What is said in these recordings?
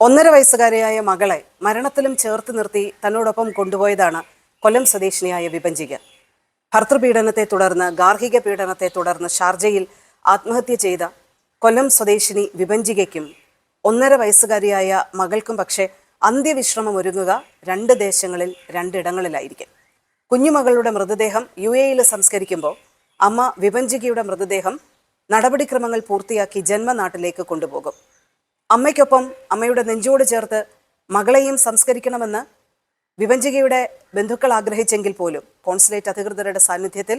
ഒന്നര വയസ്സുകാരിയായ മകളെ മരണത്തിലും ചേർത്ത് നിർത്തി തന്നോടൊപ്പം കൊണ്ടുപോയതാണ് കൊല്ലം സ്വദേശിനിയായ വിഭഞ്ചിക ഭർത്തൃപീഡനത്തെ തുടർന്ന് ഗാർഹിക പീഡനത്തെ തുടർന്ന് ഷാർജയിൽ ആത്മഹത്യ ചെയ്ത കൊല്ലം സ്വദേശിനി വിഭഞ്ചികയ്ക്കും ഒന്നര വയസ്സുകാരിയായ മകൾക്കും പക്ഷേ അന്ത്യവിശ്രമം ഒരുങ്ങുക രണ്ട് ദേശങ്ങളിൽ രണ്ടിടങ്ങളിലായിരിക്കും. കുഞ്ഞുമകളുടെ മൃതദേഹം യു എയിൽ സംസ്കരിക്കുമ്പോൾ അമ്മ വിഭഞ്ചികയുടെ മൃതദേഹം നടപടിക്രമങ്ങൾ പൂർത്തിയാക്കി ജന്മനാട്ടിലേക്ക് കൊണ്ടുപോകും. അമ്മയ്ക്കൊപ്പം അമ്മയുടെ നെഞ്ചോട് ചേർത്ത് മകളെയും സംസ്കരിക്കണമെന്ന് വിവഞ്ചികയുടെ ബന്ധുക്കൾ ആഗ്രഹിച്ചെങ്കിൽ പോലും കോൺസുലേറ്റ് അധികൃതരുടെ സാന്നിധ്യത്തിൽ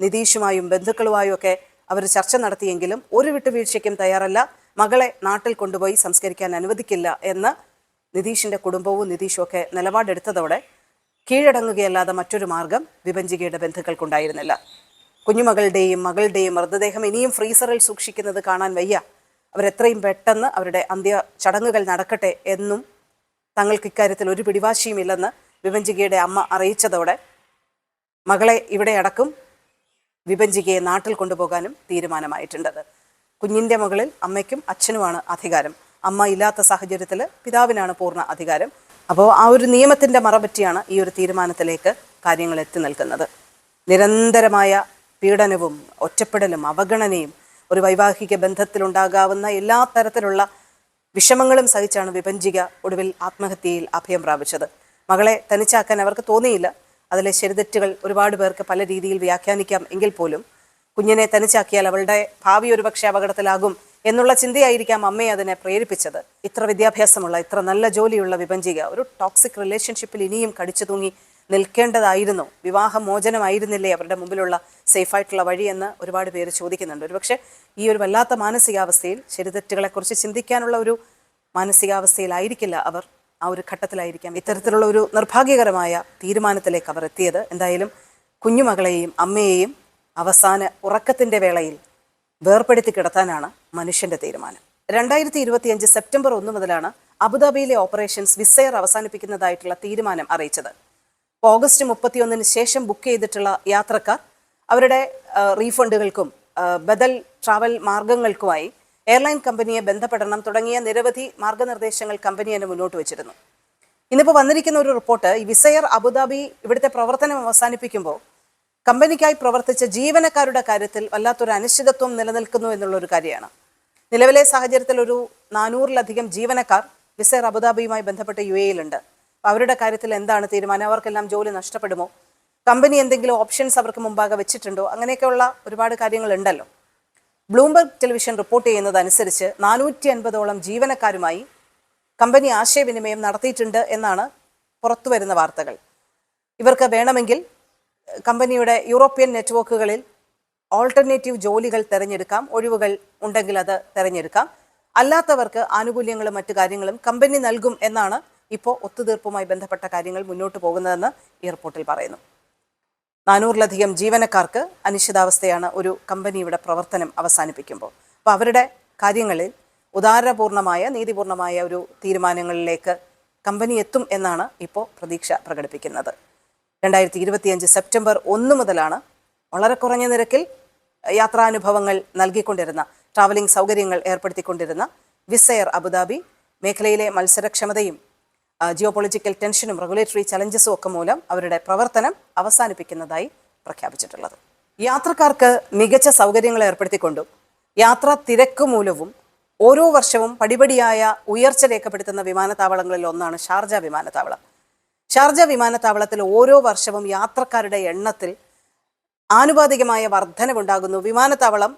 നിതീഷുമായും ബന്ധുക്കളുമായും ഒക്കെ അവർ ചർച്ച നടത്തിയെങ്കിലും ഒരു വിട്ടുവീഴ്ചയ്ക്കും തയ്യാറല്ല. മകളെ നാട്ടിൽ കൊണ്ടുപോയി സംസ്കരിക്കാൻ അനുവദിക്കില്ല എന്ന് നിതീഷിന്റെ കുടുംബവും നിതീഷും ഒക്കെ നിലപാടെടുത്തതോടെ കീഴടങ്ങുകയല്ലാതെ മറ്റൊരു മാർഗം വിഭഞ്ചികയുടെ ബന്ധുക്കൾക്കുണ്ടായിരുന്നില്ല. കുഞ്ഞുമകളുടെയും മകളുടെയും മൃതദേഹം ഇനിയും ഫ്രീസറിൽ സൂക്ഷിക്കുന്നത് കാണാൻ വയ്യ. അവരെത്രയും പെട്ടെന്ന് അവരുടെ അന്ത്യ ചടങ്ങുകൾ നടക്കട്ടെ എന്നും തങ്ങൾക്ക് ഇക്കാര്യത്തിൽ ഒരു പിടിവാശിയുമില്ലെന്ന് വിഭഞ്ചികയുടെ അമ്മ അറിയിച്ചതോടെ മകളെ ഇവിടെ അടക്കും വിഭഞ്ചികയെ നാട്ടിൽ കൊണ്ടുപോകാനും തീരുമാനമായിട്ടുണ്ടത് കുഞ്ഞിന്റെ മകളിൽ അമ്മയ്ക്കും അച്ഛനുമാണ് അധികാരം. അമ്മ ഇല്ലാത്ത സാഹചര്യത്തിൽ പിതാവിനാണ് പൂർണ അധികാരം. അപ്പോൾ ആ ഒരു നിയമത്തിന്റെ മറപറ്റിയാണ് ഈ ഒരു തീരുമാനത്തിലേക്ക് കാര്യങ്ങൾ എത്തി നിൽക്കുന്നത്. നിരന്തരമായ പീഡനവും ഒറ്റപ്പെടലും അവഗണനയും ഒരു വൈവാഹിക ബന്ധത്തിൽ ബന്ധത്തിലുണ്ടാകാവുന്ന എല്ലാ തരത്തിലുള്ള വിഷമങ്ങളും സഹിച്ചാണ് വിഭജിക ഒടുവിൽ ആത്മഹത്യയിൽ അഭയം പ്രാപിച്ചത്. മകളെ തനിച്ചാക്കാൻ അവർക്ക് തോന്നിയില്ല. അതിലെ ശരിതെറ്റുകൾ ഒരുപാട് പേർക്ക് പല രീതിയിൽ വ്യാഖ്യാനിക്കാം എങ്കിൽ പോലും കുഞ്ഞിനെ തനിച്ചാക്കിയാൽ അവളുടെ ഭാവി ഒരുപക്ഷെ അപകടത്തിലാകും എന്നുള്ള ചിന്തയായിരിക്കാം അമ്മയെ അതിനെ പ്രേരിപ്പിച്ചത്. ഇത്ര വിദ്യാഭ്യാസമുള്ള ഇത്ര നല്ല ജോലിയുള്ള വിഭജിക ഒരു ടോക്സിക് റിലേഷൻഷിപ്പിൽ ഇനിയും കടിച്ചു തൂങ്ങി നിൽക്കേണ്ടതായിരുന്നു. വിവാഹമോചനമായിരുന്നില്ലേ അവരുടെ മുമ്പിലുള്ള സേഫായിട്ടുള്ള വഴി എന്ന് ഒരുപാട് പേര് ചോദിക്കുന്നുണ്ട്. ഒരുപക്ഷെ ഈ ഒരു വല്ലാത്ത മാനസികാവസ്ഥയിൽ ശരിതെറ്റുകളെക്കുറിച്ച് ചിന്തിക്കാനുള്ള ഒരു മാനസികാവസ്ഥയിലായിരിക്കില്ല അവർ ആ ഒരു ഘട്ടത്തിലായിരിക്കാം. ഇത്തരത്തിലുള്ള ഒരു നിർഭാഗ്യകരമായ തീരുമാനത്തിലേക്ക് അവർ എത്തിയത്. എന്തായാലും കുഞ്ഞുമകളെയും അമ്മയെയും അവസാന ഉറക്കത്തിന്റെ വേളയിൽ വേർപ്പെടുത്തി കിടത്താനാണ് മനുഷ്യന്റെ തീരുമാനം. രണ്ടായിരത്തി ഇരുപത്തിയഞ്ച് സെപ്റ്റംബർ ഒന്ന് മുതലാണ് അബുദാബിയിലെ ഓപ്പറേഷൻസ് വിസയർ അവസാനിപ്പിക്കുന്നതായിട്ടുള്ള തീരുമാനം അറിയിച്ചത്. ഓഗസ്റ്റ് മുപ്പത്തിയൊന്നിന് ശേഷം ബുക്ക് ചെയ്തിട്ടുള്ള യാത്രക്കാർ അവരുടെ റീഫണ്ടുകൾക്കും ബദൽ ട്രാവൽ മാർഗങ്ങൾക്കുമായി എയർലൈൻ കമ്പനിയെ ബന്ധപ്പെടണം തുടങ്ങിയ നിരവധി മാർഗനിർദ്ദേശങ്ങൾ കമ്പനി തന്നെ മുന്നോട്ട് വെച്ചിരുന്നു. ഇന്നിപ്പോൾ വന്നിരിക്കുന്ന ഒരു റിപ്പോർട്ട് ഈ വിസയർ അബുദാബി ഇവിടുത്തെ പ്രവർത്തനം അവസാനിപ്പിക്കുമ്പോൾ കമ്പനിക്കായി പ്രവർത്തിച്ച ജീവനക്കാരുടെ കാര്യത്തിൽ വല്ലാത്തൊരു അനിശ്ചിതത്വം നിലനിൽക്കുന്നു എന്നുള്ളൊരു കാര്യമാണ്. നിലവിലെ സാഹചര്യത്തിൽ ഒരു നാനൂറിലധികം ജീവനക്കാർ വിസയർ അബുദാബിയുമായി ബന്ധപ്പെട്ട് യു എയിലുണ്ട് അവരുടെ കാര്യത്തിൽ എന്താണ് തീരുമാനം? അവർക്കെല്ലാം ജോലി നഷ്ടപ്പെടുമോ? കമ്പനി എന്തെങ്കിലും ഓപ്ഷൻസ് അവർക്ക് മുമ്പാകെ വെച്ചിട്ടുണ്ടോ? അങ്ങനെയൊക്കെയുള്ള ഒരുപാട് കാര്യങ്ങളുണ്ടല്ലോ. ബ്ലൂംബർഗ് ടെലിവിഷൻ റിപ്പോർട്ട് ചെയ്യുന്നതനുസരിച്ച് നാനൂറ്റി അൻപതോളം ജീവനക്കാരുമായി കമ്പനി ആശയവിനിമയം നടത്തിയിട്ടുണ്ട് എന്നാണ് പുറത്തു വരുന്ന വാർത്തകൾ. ഇവർക്ക് വേണമെങ്കിൽ കമ്പനിയുടെ യൂറോപ്യൻ നെറ്റ്വർക്കുകളിൽ ഓൾട്ടർനേറ്റീവ് ജോലികൾ തിരഞ്ഞെടുക്കാം. ഒഴിവുകൾ ഉണ്ടെങ്കിൽ അത് തിരഞ്ഞെടുക്കാം. അല്ലാത്തവർക്ക് ആനുകൂല്യങ്ങളും മറ്റു കാര്യങ്ങളും കമ്പനി നൽകും എന്നാണ് ഇപ്പോൾ ഒത്തുതീർപ്പുമായി ബന്ധപ്പെട്ട കാര്യങ്ങൾ മുന്നോട്ട് പോകുന്നതെന്ന് ഈ റിപ്പോർട്ടിൽ പറയുന്നു. നാനൂറിലധികം ജീവനക്കാർക്ക് അനിശ്ചിതാവസ്ഥയാണ് ഒരു കമ്പനിയുടെ പ്രവർത്തനം അവസാനിപ്പിക്കുമ്പോൾ. അപ്പോൾ അവരുടെ കാര്യങ്ങളിൽ ഉദാരപൂർണമായ നീതിപൂർണമായ ഒരു തീരുമാനങ്ങളിലേക്ക് കമ്പനി എത്തും എന്നാണ് ഇപ്പോൾ പ്രതീക്ഷ പ്രകടിപ്പിക്കുന്നത്. രണ്ടായിരത്തി ഇരുപത്തിയഞ്ച് സെപ്റ്റംബർ ഒന്ന് മുതലാണ് വളരെ കുറഞ്ഞ നിരക്കിൽ യാത്രാനുഭവങ്ങൾ നൽകിക്കൊണ്ടിരുന്ന ട്രാവലിംഗ് സൗകര്യങ്ങൾ ഏർപ്പെടുത്തിക്കൊണ്ടിരുന്ന വിസയർ അബുദാബി മേഖലയിലെ മത്സരക്ഷമതയും ജിയോ പൊളിറ്റിക്കൽ ടെൻഷനും റെഗുലേറ്ററി ചലഞ്ചസും ഒക്കെ മൂലം അവരുടെ പ്രവർത്തനം അവസാനിപ്പിക്കുന്നതായി പ്രഖ്യാപിച്ചിട്ടുള്ളത്. യാത്രക്കാർക്ക് മികച്ച സൗകര്യങ്ങൾ ഏർപ്പെടുത്തിക്കൊണ്ടും യാത്രാ തിരക്ക് മൂലവും ഓരോ വർഷവും പടിപടിയായ ഉയർച്ച രേഖപ്പെടുത്തുന്ന വിമാനത്താവളങ്ങളിൽ ഒന്നാണ് ഷാർജ വിമാനത്താവളം. ഷാർജ വിമാനത്താവളത്തിൽ ഓരോ വർഷവും യാത്രക്കാരുടെ എണ്ണത്തിൽ ആനുപാതികമായ വർധനവുണ്ടാകുന്നു. വിമാനത്താവളം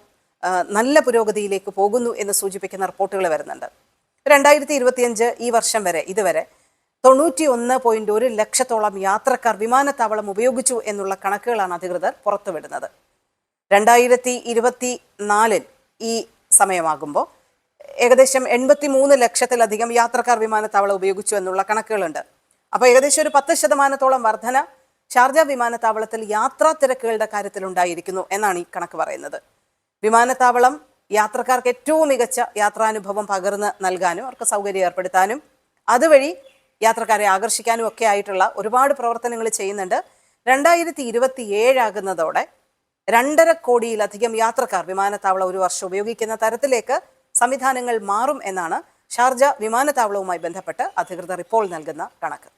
നല്ല പുരോഗതിയിലേക്ക് പോകുന്നു എന്ന് സൂചിപ്പിക്കുന്ന റിപ്പോർട്ടുകൾ വരുന്നുണ്ട്. രണ്ടായിരത്തി ഇരുപത്തിയഞ്ച് ഈ വർഷം വരെ ഇതുവരെ തൊണ്ണൂറ്റി ഒന്ന് പോയിന്റ് ഒരു ലക്ഷത്തോളം യാത്രക്കാർ വിമാനത്താവളം ഉപയോഗിച്ചു എന്നുള്ള കണക്കുകളാണ് അധികൃതർ പുറത്തുവിടുന്നത്. രണ്ടായിരത്തി ഇരുപത്തി നാലിൽ ഈ സമയമാകുമ്പോൾ ഏകദേശം എൺപത്തി മൂന്ന് ലക്ഷത്തിലധികം യാത്രക്കാർ വിമാനത്താവളം ഉപയോഗിച്ചു എന്നുള്ള കണക്കുകളുണ്ട്. അപ്പോൾ ഏകദേശം ഒരു പത്ത് ശതമാനത്തോളം വർധന ഷാർജ വിമാനത്താവളത്തിൽ യാത്രാ തിരക്കുകളുടെ കാര്യത്തിൽ ഉണ്ടായിരിക്കുന്നു എന്നാണ് ഈ കണക്ക് പറയുന്നത്. വിമാനത്താവളം യാത്രക്കാർക്ക് ഏറ്റവും മികച്ച യാത്രാനുഭവം പകർന്ന് നൽകാനും അവർക്ക് സൗകര്യം ഏർപ്പെടുത്താനും അതുവഴി യാത്രക്കാരെ ആകർഷിക്കാനും ഒക്കെ ആയിട്ടുള്ള ഒരുപാട് പ്രവർത്തനങ്ങൾ ചെയ്യുന്നുണ്ട്. രണ്ടായിരത്തി ഇരുപത്തി ഏഴാകുന്നതോടെ രണ്ടര കോടിയിലധികം യാത്രക്കാർ വിമാനത്താവളം ഒരു വർഷം ഉപയോഗിക്കുന്ന തരത്തിലേക്ക് സംവിധാനങ്ങൾ മാറും എന്നാണ് ഷാർജ വിമാനത്താവളവുമായി ബന്ധപ്പെട്ട് അധികൃതർ ഇപ്പോൾ നൽകുന്ന കണക്ക്.